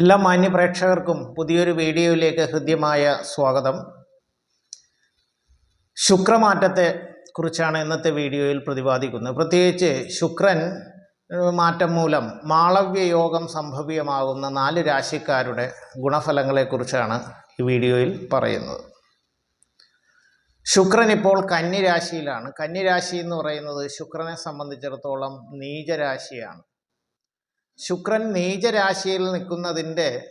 എല്ലാ മാന്യ പ്രേക്ഷകർക്കും പുതിയൊരു വീഡിയോയിലേക്ക് ഹൃദ്യമായ സ്വാഗതം. ശുക്രമാറ്റത്തെ കുറിച്ചാണ് ഇന്നത്തെ വീഡിയോയിൽ പ്രതിപാദിക്കുന്നത്. പ്രത്യേകിച്ച് ശുക്രൻ മാറ്റം മൂലം മാളവ്യയോഗം സംഭവ്യമാകുന്ന നാല് രാശിക്കാരുടെ ഗുണഫലങ്ങളെക്കുറിച്ചാണ് ഈ വീഡിയോയിൽ പറയുന്നത്. ശുക്രൻ ഇപ്പോൾ കന്നിരാശിയിലാണ് കന്നിരാശി എന്ന് പറയുന്നത് ശുക്രനെ സംബന്ധിച്ചിടത്തോളം നീചരാശിയാണ്. ശുക്രൻ നീചരാശിയിൽ നിൽക്കുന്നതിന്റെ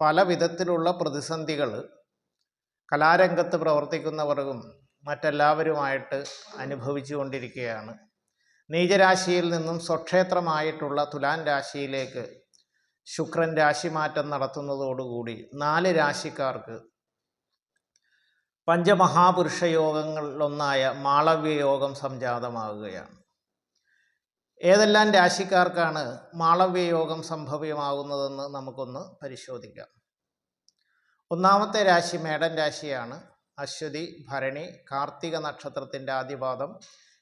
പല വിധത്തിലുള്ള പ്രതിസന്ധികൾ കലാരംഗത്ത് പ്രവർത്തിക്കുന്നവർക്കും മറ്റെല്ലാവരുമായിട്ട് അനുഭവിച്ചു കൊണ്ടിരിക്കുകയാണ്. നീചരാശിയിൽ നിന്നും സ്വക്ഷേത്രമായിട്ടുള്ള തുലാൻ രാശിയിലേക്ക് ശുക്രൻ രാശിമാറ്റം നടത്തുന്നതോടുകൂടി നാല് രാശിക്കാർക്ക് പഞ്ചമഹാപുരുഷ യോഗങ്ങളിലൊന്നായ മാളവ്യ യോഗം സംജാതമാകുകയാണ്. ഏതെല്ലാം രാശിക്കാർക്കാണ് മാളവ്യയോഗം സംഭവ്യമാകുന്നതെന്ന് നമുക്കൊന്ന് പരിശോധിക്കാം. ഒന്നാമത്തെ രാശി മേടൻ രാശിയാണ്. അശ്വതി ഭരണി കാർത്തിക നക്ഷത്രത്തിന്റെ ആദ്യപാദം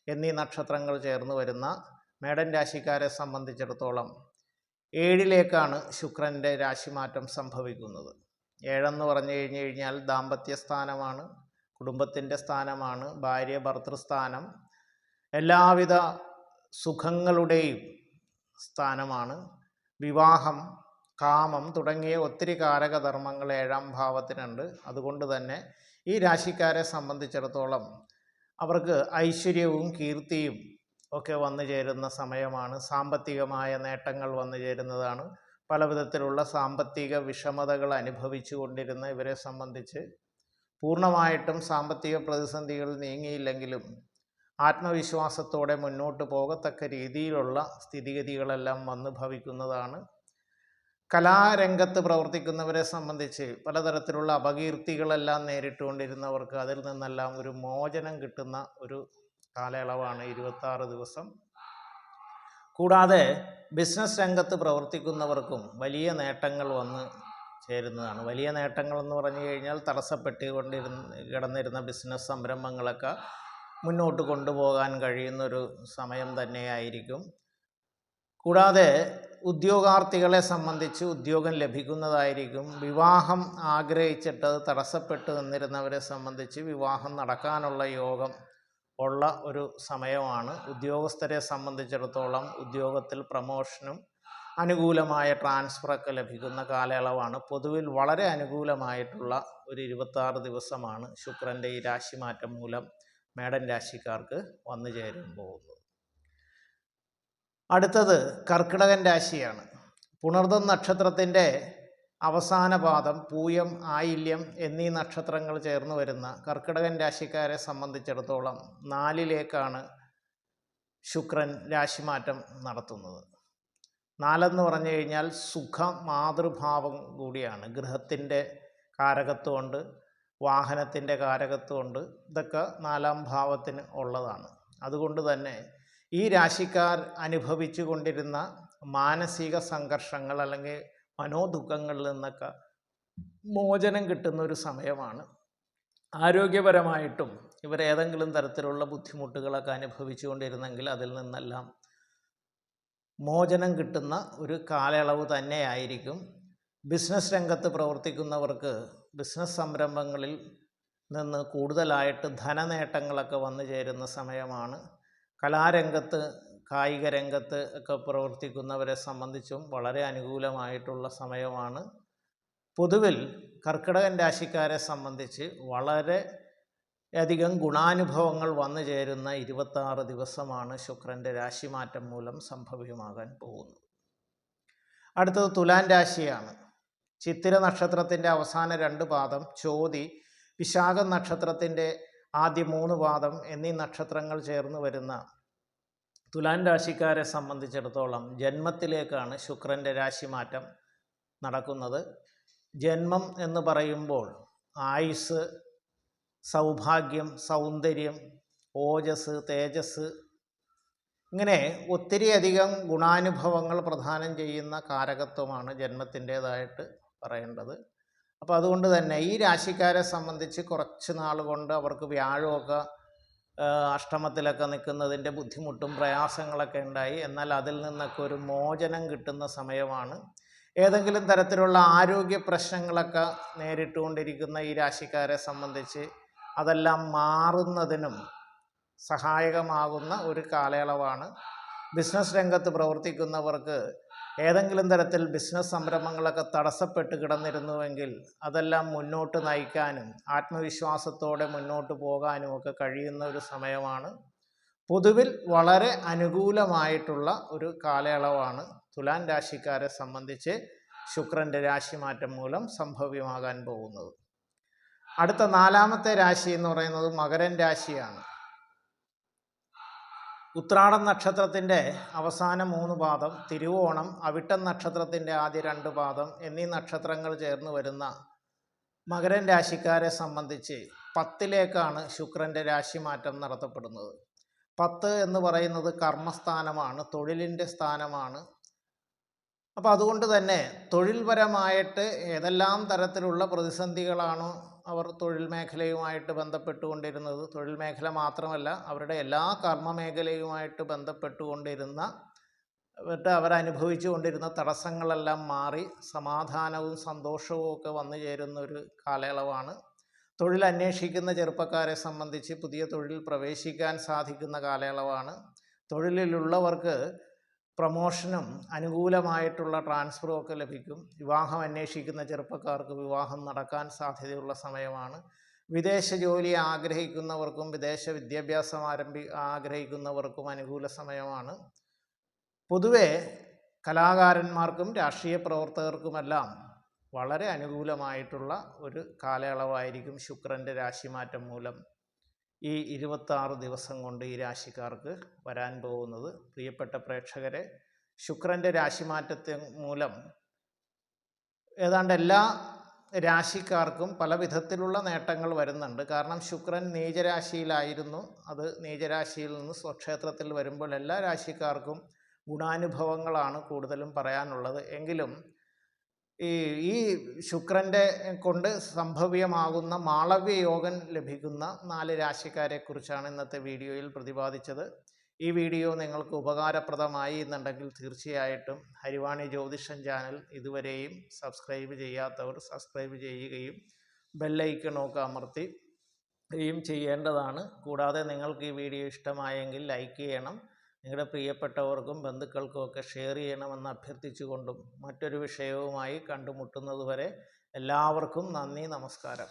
എന്നീ നക്ഷത്രങ്ങൾ ചേർന്ന് വരുന്ന മേടൻ രാശിക്കാരെ സംബന്ധിച്ചിടത്തോളം ഏഴിലേക്കാണ് ശുക്രന്റെ രാശിമാറ്റം സംഭവിക്കുന്നത്. ഏഴെന്ന് പറഞ്ഞു കഴിഞ്ഞു കഴിഞ്ഞാൽ ദാമ്പത്യ സ്ഥാനമാണ് കുടുംബത്തിന്റെ സ്ഥാനമാണ് ഭാര്യ ഭർത്തൃസ്ഥാനം എല്ലാവിധ സുഖങ്ങളുടെയും സ്ഥാനമാണ്. വിവാഹം കാമം തുടങ്ങിയ ഒത്തിരി കാരകധർമ്മങ്ങൾ ഏഴാം ഭാവത്തിനുണ്ട്. അതുകൊണ്ട് തന്നെ ഈ രാശിക്കാരെ സംബന്ധിച്ചിടത്തോളം അവർക്ക് ഐശ്വര്യവും കീർത്തിയും ഒക്കെ വന്നു ചേരുന്ന സമയമാണ്. സാമ്പത്തികമായ നേട്ടങ്ങൾ വന്നു ചേരുന്നതാണ്. പല വിധത്തിലുള്ള സാമ്പത്തിക വിഷമതകൾ അനുഭവിച്ചു കൊണ്ടിരുന്ന ഇവരെ സംബന്ധിച്ച് പൂർണമായിട്ടും സാമ്പത്തിക പ്രതിസന്ധികൾ നീങ്ങിയില്ലെങ്കിലും ആത്മവിശ്വാസത്തോടെ മുന്നോട്ട് പോകത്തക്ക രീതിയിലുള്ള സ്ഥിതിഗതികളെല്ലാം വന്നു ഭവിക്കുന്നതാണ്. കലാരംഗത്ത് പ്രവർത്തിക്കുന്നവരെ സംബന്ധിച്ച് പലതരത്തിലുള്ള അപകീർത്തികളെല്ലാം നേരിട്ടുകൊണ്ടിരുന്നവർക്ക് അതിൽ നിന്നെല്ലാം ഒരു മോചനം കിട്ടുന്ന ഒരു കാലയളവാണ് ഇരുപത്താറ് ദിവസം. കൂടാതെ ബിസിനസ് രംഗത്ത് പ്രവർത്തിക്കുന്നവർക്കും വലിയ നേട്ടങ്ങൾ വന്ന് ചേരുന്നതാണ്. വലിയ നേട്ടങ്ങൾ എന്ന് പറഞ്ഞു കഴിഞ്ഞാൽ തടസ്സപ്പെട്ടുകൊണ്ടിരുന്ന് കിടന്നിരുന്ന ബിസിനസ് സംരംഭങ്ങളൊക്കെ മുന്നോട്ട് കൊണ്ടുപോകാൻ കഴിയുന്നൊരു സമയം തന്നെയായിരിക്കും. കൂടാതെ ഉദ്യോഗാർത്ഥികളെ സംബന്ധിച്ച് ഉദ്യോഗം ലഭിക്കുന്നതായിരിക്കും. വിവാഹം ആഗ്രഹിച്ചിട്ട് തടസ്സപ്പെട്ട് നിന്നിരുന്നവരെ സംബന്ധിച്ച് വിവാഹം നടക്കാനുള്ള യോഗം ഉള്ള ഒരു സമയമാണ്. ഉദ്യോഗസ്ഥരെ സംബന്ധിച്ചിടത്തോളം ഉദ്യോഗത്തിൽ പ്രമോഷനും അനുകൂലമായ ട്രാൻസ്ഫറൊക്കെ ലഭിക്കുന്ന കാലയളവാണ്. പൊതുവിൽ വളരെ അനുകൂലമായിട്ടുള്ള ഒരു ഇരുപത്താറ് ദിവസമാണ് ശുക്രന്റെ ഈ രാശിമാറ്റം മൂലം മേടൻ രാശിക്കാർക്ക് വന്നു ചേരാൻ പോകുന്നത്. അടുത്തത് കർക്കിടകൻ രാശിയാണ്. പുണർദം നക്ഷത്രത്തിന്റെ അവസാന പാദം പൂയം ആയില്യം എന്നീ നക്ഷത്രങ്ങൾ ചേർന്ന് വരുന്ന കർക്കിടകൻ രാശിക്കാരെ സംബന്ധിച്ചിടത്തോളം നാലിലേക്കാണ് ശുക്രൻ രാശിമാറ്റം നടത്തുന്നത്. നാലെന്ന് പറഞ്ഞു കഴിഞ്ഞാൽ സുഖ മാതൃഭാവം കൂടിയാണ്. ഗൃഹത്തിന്റെ കാരകത്വമുണ്ട്. വാഹനത്തിന്റെ കാരകത്വമുണ്ട്. ഇതൊക്കെ നാലാം ഭാവത്തിന് ഉള്ളതാണ്. അതുകൊണ്ട് തന്നെ ഈ രാശിക്കാർ അനുഭവിച്ചു കൊണ്ടിരുന്ന മാനസിക സംഘർഷങ്ങൾ അല്ലെങ്കിൽ മനോദുഃഖങ്ങളിൽ നിന്നൊക്കെ മോചനം കിട്ടുന്ന ഒരു സമയമാണ്. ആരോഗ്യപരമായിട്ടും ഇവർ ഏതെങ്കിലും തരത്തിലുള്ള ബുദ്ധിമുട്ടുകളൊക്കെ അനുഭവിച്ചു കൊണ്ടിരുന്നെങ്കിൽ അതിൽ നിന്നെല്ലാം മോചനം കിട്ടുന്ന ഒരു കാലയളവ് തന്നെയായിരിക്കും. ബിസിനസ് രംഗത്ത് പ്രവർത്തിക്കുന്നവർക്ക് ബിസിനസ് സംരംഭങ്ങളിൽ നിന്ന് കൂടുതലായിട്ട് ധനനേട്ടങ്ങളൊക്കെ വന്നു ചേരുന്ന സമയമാണ്. കലാരംഗത്ത് കായിക രംഗത്ത് ഒക്കെ പ്രവർത്തിക്കുന്നവരെ സംബന്ധിച്ചും വളരെ അനുകൂലമായിട്ടുള്ള സമയമാണ്. പൊതുവിൽ കർക്കിടകൻ രാശിക്കാരെ സംബന്ധിച്ച് വളരെ അധികം ഗുണാനുഭവങ്ങൾ വന്നു ചേരുന്ന ഇരുപത്താറ് ദിവസമാണ് ശുക്രന്റെ രാശിമാറ്റം മൂലം സംഭവ്യമാകാൻ പോകുന്നത്. അടുത്തത് തുലാൻ രാശിയാണ്. ചിത്തിര നക്ഷത്രത്തിന്റെ അവസാന രണ്ട് പാദം ചോതി വിശാഖ നക്ഷത്രത്തിന്റെ ആദ്യ മൂന്ന് പാദം എന്നീ നക്ഷത്രങ്ങൾ ചേർന്ന് വരുന്ന തുലാൻ രാശിക്കാരെ സംബന്ധിച്ചിടത്തോളം ജന്മത്തിലേക്കാണ് ശുക്രന്റെ രാശിമാറ്റം നടക്കുന്നത്. ജന്മം എന്ന് പറയുമ്പോൾ ആയുസ് സൗഭാഗ്യം സൗന്ദര്യം ഓജസ് തേജസ് ഇങ്ങനെ ഒത്തിരിയധികം ഗുണാനുഭവങ്ങൾ പ്രദാനം ചെയ്യുന്ന കാരകത്വമാണ് ജന്മത്തിന്റേതായിട്ട് പറയേണ്ടത്. അപ്പോൾ അതുകൊണ്ട് തന്നെ ഈ രാശിക്കാരെ സംബന്ധിച്ച് കുറച്ച് നാൾ കൊണ്ട് അവർക്ക് വ്യാഴമൊക്കെ അഷ്ടമത്തിലൊക്കെ നിൽക്കുന്നതിന്റെ ബുദ്ധിമുട്ടും പ്രയാസങ്ങളൊക്കെ ഉണ്ടായി. എന്നാൽ അതിൽ നിന്നൊക്കെ ഒരു മോചനം കിട്ടുന്ന സമയമാണ്. ഏതെങ്കിലും തരത്തിലുള്ള ആരോഗ്യ പ്രശ്നങ്ങളൊക്കെ നേരിട്ടുകൊണ്ടിരിക്കുന്ന ഈ രാശിക്കാരെ സംബന്ധിച്ച് അതെല്ലാം മാറുന്നതിനും സഹായകമാകുന്ന ഒരു കാലയളവാണ്. ബിസിനസ് രംഗത്ത് പ്രവർത്തിക്കുന്നവർക്ക് ഏതെങ്കിലും തരത്തിൽ ബിസിനസ് സംരംഭങ്ങളൊക്കെ തടസ്സപ്പെട്ട് കിടന്നിരുന്നുവെങ്കിൽ അതെല്ലാം മുന്നോട്ട് നയിക്കാനും ആത്മവിശ്വാസത്തോടെ മുന്നോട്ട് പോകാനും ഒക്കെ കഴിയുന്ന ഒരു സമയമാണ്. പൊതുവിൽ വളരെ അനുകൂലമായിട്ടുള്ള ഒരു കാലയളവാണ് തുലാൻ രാശിക്കാരെ സംബന്ധിച്ച് ശുക്രന്റെ രാശിമാറ്റം മൂലം സംഭവ്യമാകാൻ പോകുന്നത്. അടുത്ത നാലാമത്തെ രാശി എന്ന് പറയുന്നത് മകരൻ രാശിയാണ്. ഉത്രാടം നക്ഷത്രത്തിന്റെ അവസാന മൂന്ന് പാദം തിരുവോണം അവിട്ടം നക്ഷത്രത്തിന്റെ ആദ്യ രണ്ട് പാദം എന്നീ നക്ഷത്രങ്ങൾ ചേർന്ന് വരുന്ന മകരൻ രാശിക്കാരെ സംബന്ധിച്ച് പത്തിലേക്കാണ് ശുക്രന്റെ രാശിമാറ്റം നടത്തപ്പെടുന്നത്. പത്ത് എന്ന് പറയുന്നത് കർമ്മസ്ഥാനമാണ് തൊഴിലിന്റെ സ്ഥാനമാണ് അപ്പോൾ അതുകൊണ്ട് തന്നെ തൊഴിൽപരമായിട്ട് ഏതെല്ലാം തരത്തിലുള്ള പ്രതിസന്ധികളാണോ അവർ തൊഴിൽ മേഖലയുമായിട്ട് ബന്ധപ്പെട്ടുകൊണ്ടിരുന്നത്? തൊഴിൽ മേഖല മാത്രമല്ല അവരുടെ എല്ലാ കർമ്മ മേഖലയുമായിട്ട് ബന്ധപ്പെട്ടുകൊണ്ടിരുന്ന എന്നിട്ട് അവരനുഭവിച്ചു കൊണ്ടിരുന്ന തടസ്സങ്ങളെല്ലാം മാറി സമാധാനവും സന്തോഷവും ഒക്കെ വന്നു ചേരുന്ന ഒരു കാലയളവാണ്. തൊഴിൽ അന്വേഷിക്കുന്ന ചെറുപ്പക്കാരെ സംബന്ധിച്ച് പുതിയ തൊഴിൽ പ്രവേശിക്കാൻ സാധിക്കുന്ന കാലയളവാണ്. തൊഴിലിലുള്ളവർക്ക് പ്രമോഷനും അനുകൂലമായിട്ടുള്ള ട്രാൻസ്ഫറും ഒക്കെ ലഭിക്കും. വിവാഹം അന്വേഷിക്കുന്ന ചെറുപ്പക്കാർക്ക് വിവാഹം നടക്കാൻ സാധ്യതയുള്ള സമയമാണ്. വിദേശ ജോലി ആഗ്രഹിക്കുന്നവർക്കും വിദേശ വിദ്യാഭ്യാസം ആരംഭി ആഗ്രഹിക്കുന്നവർക്കും അനുകൂല സമയമാണ്. പൊതുവെ കലാകാരന്മാർക്കും രാഷ്ട്രീയ പ്രവർത്തകർക്കുമെല്ലാം വളരെ അനുകൂലമായിട്ടുള്ള ഒരു കാലയളവായിരിക്കും ശുക്രന്റെ രാശിമാറ്റം മൂലം. ഈ ഇരുപത്താറ് ദിവസം കൊണ്ട് ഈ രാശിക്കാർക്ക് വരാൻ പോകുന്നത്. പ്രിയപ്പെട്ട പ്രേക്ഷകരെ ശുക്രന്റെ രാശിമാറ്റത്തെ മൂലം ഏതാണ്ട് എല്ലാ രാശിക്കാർക്കും പല വിധത്തിലുള്ള നേട്ടങ്ങൾ വരുന്നുണ്ട്. കാരണം ശുക്രൻ നീചരാശിയിലായിരുന്നു. അത് നീചരാശിയിൽ നിന്ന് സ്വക്ഷേത്രത്തിൽ വരുമ്പോൾ എല്ലാ രാശിക്കാർക്കും ഗുണാനുഭവങ്ങളാണ് കൂടുതലും പറയാനുള്ളത്. എങ്കിലും ഈ ഈ ശുക്രന്റെ കൊണ്ട് സംഭവ്യമാകുന്ന മാളവ്യയോഗം ലഭിക്കുന്ന നാല് രാശിക്കാരെക്കുറിച്ചാണ് ഇന്നത്തെ വീഡിയോയിൽ പ്രതിപാദിച്ചത്. ഈ വീഡിയോ നിങ്ങൾക്ക് ഉപകാരപ്രദമായി എന്നുണ്ടെങ്കിൽ തീർച്ചയായിട്ടും ഹരിവാണി ജ്യോതിഷൻ ചാനൽ ഇതുവരെയും സബ്സ്ക്രൈബ് ചെയ്യാത്തവർ സബ്സ്ക്രൈബ് ചെയ്യുകയും ബെല്ലൈക്കണൊക്കെ അമർത്തി ചെയ്യേണ്ടതാണ്. കൂടാതെ നിങ്ങൾക്ക് ഈ വീഡിയോ ഇഷ്ടമായെങ്കിൽ ലൈക്ക് ചെയ്യണം. നിങ്ങളുടെ പ്രിയപ്പെട്ടവർക്കും ബന്ധുക്കൾക്കുമൊക്കെ ഷെയർ ചെയ്യണമെന്ന് അഭ്യർത്ഥിച്ചുകൊണ്ടും മറ്റൊരു വിഷയവുമായി കണ്ടുമുട്ടുന്നതുവരെ എല്ലാവർക്കും നന്ദി നമസ്കാരം.